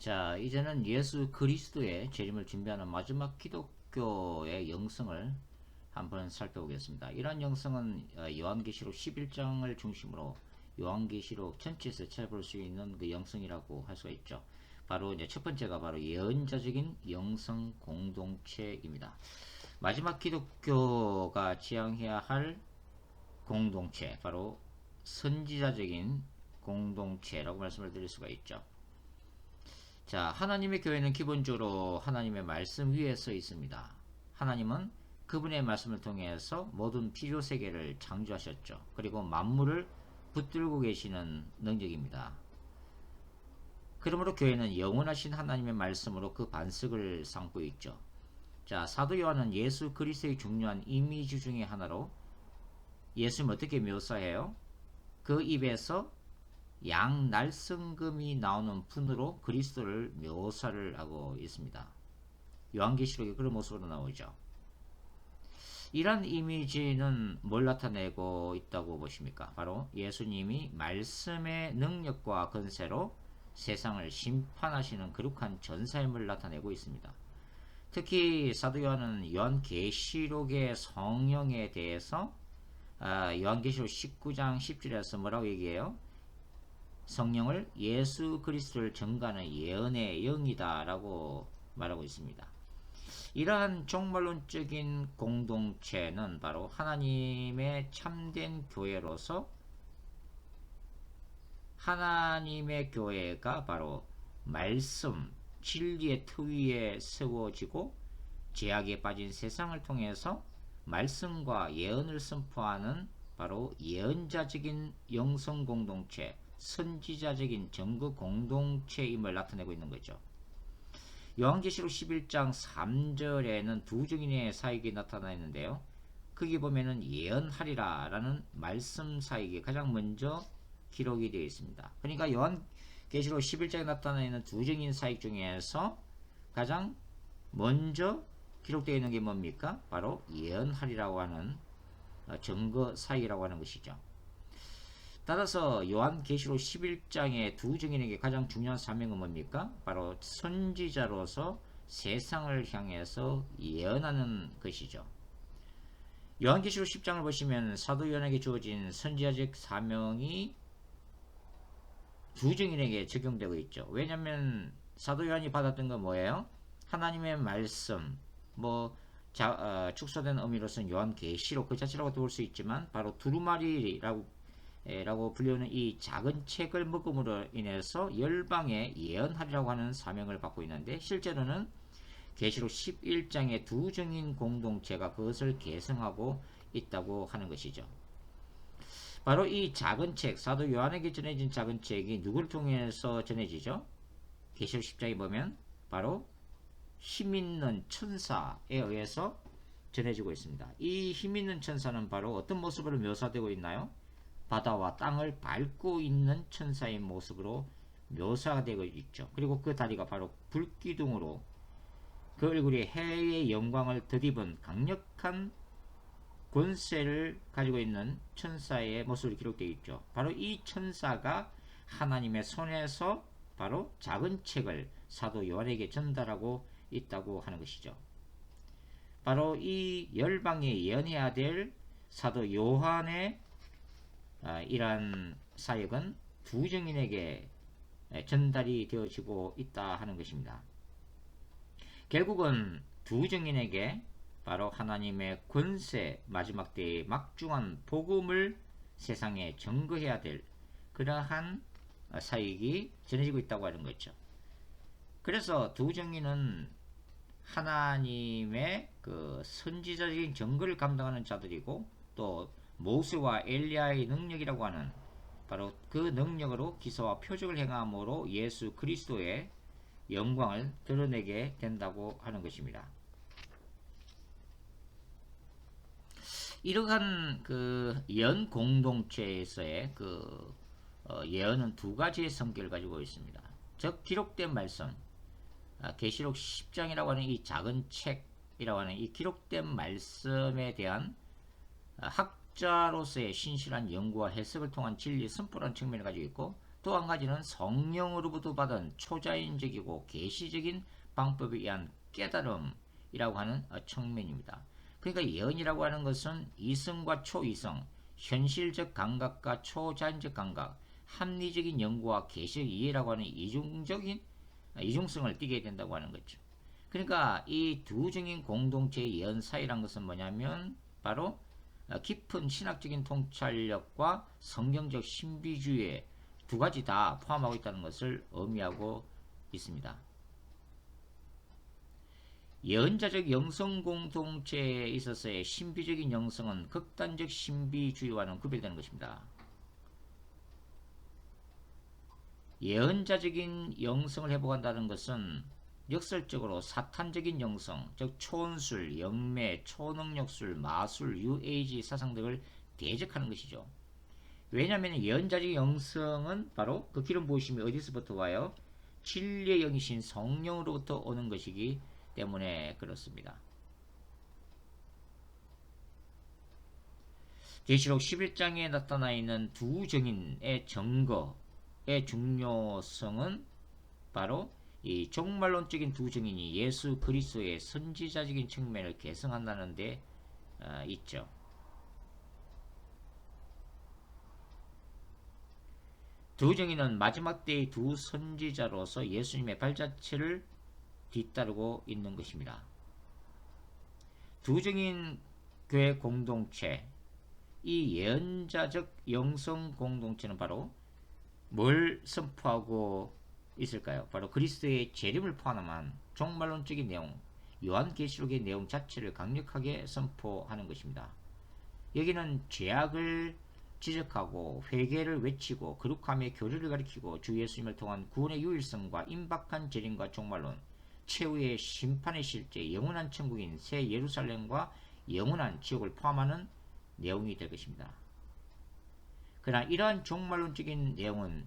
자, 이제는 예수 그리스도의 재림을 준비하는 마지막 기독교의 영성을 한번 살펴보겠습니다. 이러한 영성은 어, 요한계시록 11장을 중심으로 요한계시록 전체에서 찾아볼 수 있는 그 영성이라고 할 수가 있죠. 바로 이제 첫 번째가 바로 예언자적인 영성 공동체입니다. 마지막 기독교가 지향해야 할 공동체, 바로 선지자적인 공동체라고 말씀을 드릴 수가 있죠. 자, 하나님의 교회는 기본적으로 하나님의 말씀 위에 서 있습니다. 하나님은 그분의 말씀을 통해서 모든 필요 세계를 창조하셨죠. 그리고 만물을 붙들고 계시는 능력입니다. 그러므로 교회는 영원하신 하나님의 말씀으로 그 반석을 삼고 있죠. 자, 사도 요한은 예수 그리스도의 중요한 이미지 중의 하나로 예수님 어떻게 묘사해요? 그 입에서 양 날성금이 나오는 분으로 그리스도를 묘사를 하고 있습니다. 요한계시록에 그런 모습으로 나오죠. 이런 이미지는 뭘 나타내고 있다고 보십니까? 바로 예수님이 말씀의 능력과 건세로 세상을 심판하시는 거룩한 전사임을 나타내고 있습니다. 특히 사도 요한은 요한계시록의 성령에 대해서 아, 요한계시록 19장 10절에서 뭐라고 얘기해요? 성령을 예수 그리스도를 증가하는 예언의 영이다라고 말하고 있습니다. 이러한 종말론적인 공동체는 바로 하나님의 참된 교회로서 하나님의 교회가 바로 말씀, 진리의 터 위에 세워지고 죄악에 빠진 세상을 통해서 말씀과 예언을 선포하는 바로 예언자적인 영성 공동체, 선지자적인 정거 공동체임을 나타내고 있는 거죠. 요한계시록 11장 3절에는 두 증인의 사역이 나타나 있는데요. 거기 보면은 예언하리라 라는 말씀 사역이 가장 먼저 기록이 되어 있습니다. 그러니까 요한계시록 11장에 나타나 있는 두 증인 사역 중에서 가장 먼저 기록되어 있는 게 뭡니까? 바로 예언하리라고 하는 증거 사역이라고 하는 것이죠. 따라서 요한계시록 11장의 두 증인에게 가장 중요한 사명은 뭡니까? 바로 선지자로서 세상을 향해서 예언하는 것이죠. 요한계시록 10장을 보시면 사도 요한에게 주어진 선지자적 사명이 두 증인에게 적용되고 있죠. 왜냐하면 사도 요한이 받았던 건 뭐예요? 하나님의 말씀, 뭐 자, 어, 축소된 의미로서는 요한계시록 그 자체라고 볼 수 있지만 바로 두루마리라고 라고 불리는 이 작은 책을 먹음으로 인해서 열방에 예언하리라고 하는 사명을 받고 있는데 실제로는 계시록 11장의 두 증인 공동체가 그것을 계승하고 있다고 하는 것이죠. 바로 이 작은 책, 사도 요한에게 전해진 작은 책이 누구를 통해서 전해지죠? 계시록 10장에 보면 바로 힘 있는 천사에 의해서 전해지고 있습니다. 이 힘 있는 천사는 바로 어떤 모습으로 묘사되고 있나요? 바다와 땅을 밟고 있는 천사의 모습으로 묘사가 되고 있죠. 그리고 그 다리가 바로 불기둥으로 그 얼굴이 해의 영광을 덧입은 강력한 권세를 가지고 있는 천사의 모습으로 기록되어 있죠. 바로 이 천사가 하나님의 손에서 바로 작은 책을 사도 요한에게 전달하고 있다고 하는 것이죠. 바로 이 열방에 예언해야 될 사도 요한의 아, 이러한 사역은 두 증인에게 전달이 되어지고 있다 하는 것입니다. 결국은 두 증인에게 바로 하나님의 권세 마지막 때의 막중한 복음을 세상에 증거해야 될 그러한 사역이 전해지고 있다고 하는 거죠. 그래서 두 증인은 하나님의 그 선지자적인 증거를 감당하는 자들이고 또 모세와 엘리야의 능력이라고 하는 바로 그 능력으로 기사와 표적을 행함으로 예수 그리스도의 영광을 드러내게 된다고 하는 것입니다. 이러한 그연 공동체에서의 그 어, 예언은 두 가지의 성격을 가지고 있습니다. 즉 기록된 말씀, 아, 계시록 10장이라고 하는 이 작은 책이라고 하는 이 기록된 말씀에 대한 아, 학 학자로서의 신실한 연구와 해석을 통한 진리 선포라는 측면을 가지고 있고 또 한 가지는 성령으로부터 받은 초자연적이고 계시적인 방법에 의한 깨달음이라고 하는 어, 측면입니다. 그러니까 예언이라고 하는 것은 이성과 초이성, 현실적 감각과 초자연적 감각, 합리적인 연구와 계시적 이해라고 하는 이중적인 아, 이중성을 띠게 된다고 하는 거죠. 그러니까 이두 증인 공동체의 예언 사이란 것은 뭐냐면 바로 어, 깊은 신학적인 통찰력과 성경적 신비주의 두 가지 다 포함하고 있다는 것을 의미하고 있습니다. 예언자적 영성 공동체에 있어서의 신비적인 영성은 극단적 신비주의와는 구별되는 것입니다. 예언자적인 영성을 회복한다는 것은 역설적으로 사탄적인 영성, 즉 초원술, 영매, 초능력술, 마술, UAG 사상 등을 대적하는 것이죠. 왜냐하면 예언자적 영성은 바로 그 기름 부으심이 어디서부터 와요? 진리의 영이신 성령으로부터 오는 것이기 때문에 그렇습니다. 계시록 11장에 나타나 있는 두 정인의 증거의 중요성은 바로 이 종말론적인 두 증인이 예수 그리스도의 선지자적인 측면을 개성한다는 데 어, 있죠. 두 증인은 마지막 때의 두 선지자로서 예수님의 발자취를 뒤따르고 있는 것입니다. 두 증인 교회 공동체, 이 예언자적 영성 공동체는 바로 뭘 선포하고 있을까요? 바로 그리스도의 재림을 포함한 종말론적인 내용, 요한계시록의 내용 자체를 강력하게 선포하는 것입니다. 여기는 죄악을 지적하고 회개를 외치고 거룩함의 교리를 가리키고 주 예수님을 통한 구원의 유일성과 임박한 재림과 종말론, 최후의 심판의 실제, 영원한 천국인 새 예루살렘과 영원한 지옥을 포함하는 내용이 될 것입니다. 그러나 이러한 종말론적인 내용은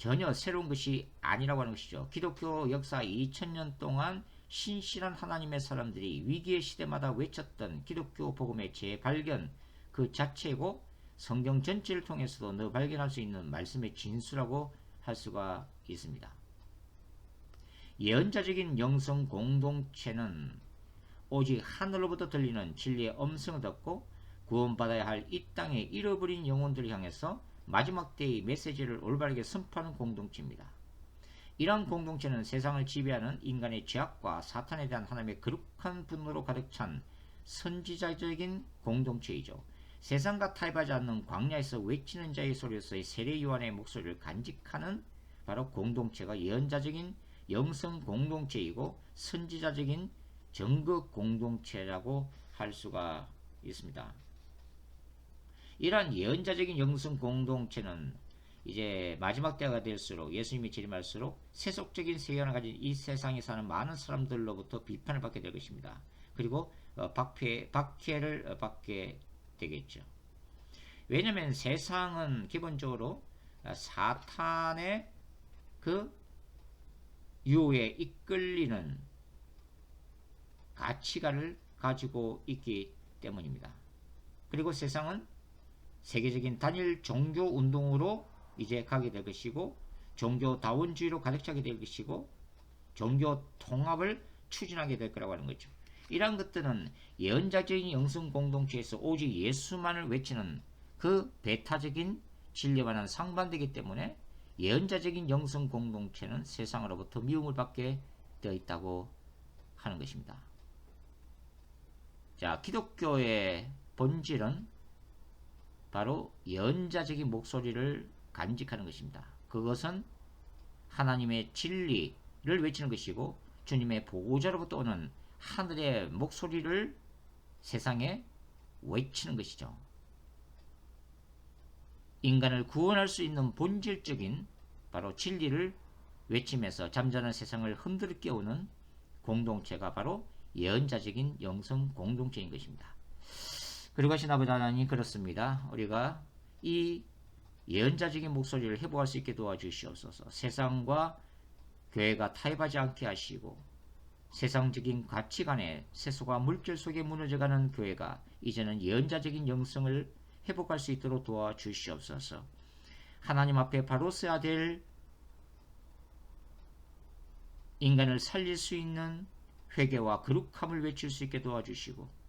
전혀 새로운 것이 아니라고 하는 것이죠. 기독교 역사 2000년 동안 신실한 하나님의 사람들이 위기의 시대마다 외쳤던 기독교 복음의 재발견 그 자체고 성경 전체를 통해서도 너 발견할 수 있는 말씀의 진수라고 할 수가 있습니다. 예언자적인 영성 공동체는 오직 하늘로부터 들리는 진리의 음성을 듣고 구원받아야 할 이 땅에 잃어버린 영혼들을 향해서 마지막 때의 메시지를 올바르게 선포하는 공동체입니다. 이러한 공동체는 세상을 지배하는 인간의 죄악과 사탄에 대한 하나님의 거룩한 분노로 가득 찬 선지자적인 공동체이죠. 세상과 타협하지 않는 광야에서 외치는 자의 소리로서의 세례 요한의 목소리를 간직하는 바로 공동체가 예언자적인 영성 공동체이고 선지자적인 정극 공동체라고 할 수가 있습니다. 이러한 예언자적인 영성 공동체는 이제 마지막 때가 될수록 예수님이 재림할수록 세속적인 세계관을 가진 이 세상에 사는 많은 사람들로부터 비판을 받게 될 것입니다. 그리고 어, 박해, 박해를 어, 받게 되겠죠. 왜냐하면 세상은 기본적으로 사탄의 그 유혹에 이끌리는 가치관을 가지고 있기 때문입니다. 그리고 세상은 세계적인 단일 종교 운동으로 이제 가게 될 것이고 종교다원주의로 가득 차게 될 것이고 종교 통합을 추진하게 될 거라고 하는 거죠. 이러한 것들은 예언자적인 영성 공동체에서 오직 예수만을 외치는 그 배타적인 진리와는 상반되기 때문에 예언자적인 영성 공동체는 세상으로부터 미움을 받게 되어 있다고 하는 것입니다. 자, 기독교의 본질은 바로 예언자적인 목소리를 간직하는 것입니다. 그것은 하나님의 진리를 외치는 것이고 주님의 보호자로부터 오는 하늘의 목소리를 세상에 외치는 것이죠. 인간을 구원할 수 있는 본질적인 바로 진리를 외치면서 잠자는 세상을 흔들어 깨우는 공동체가 바로 예언자적인 영성 공동체인 것입니다. 그리고 하신 아버지 하나님 그렇습니다. 우리가 이 예언자적인 목소리를 회복할 수 있게 도와주시옵소서. 세상과 교회가 타협하지 않게 하시고 세상적인 가치관에 세속과 물질 속에 무너져가는 교회가 이제는 예언자적인 영성을 회복할 수 있도록 도와주시옵소서. 하나님 앞에 바로 써야 될 인간을 살릴 수 있는 회개와 거룩함을 외칠 수 있게 도와주시고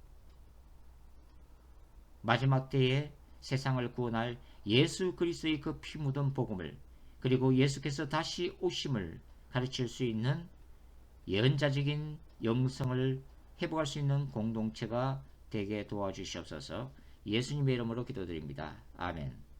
마지막 때에 세상을 구원할 예수 그리스도의 그 피 묻은 복음을 그리고 예수께서 다시 오심을 가르칠 수 있는 예언자적인 영성을 회복할 수 있는 공동체가 되게 도와주시옵소서 예수님의 이름으로 기도드립니다. 아멘.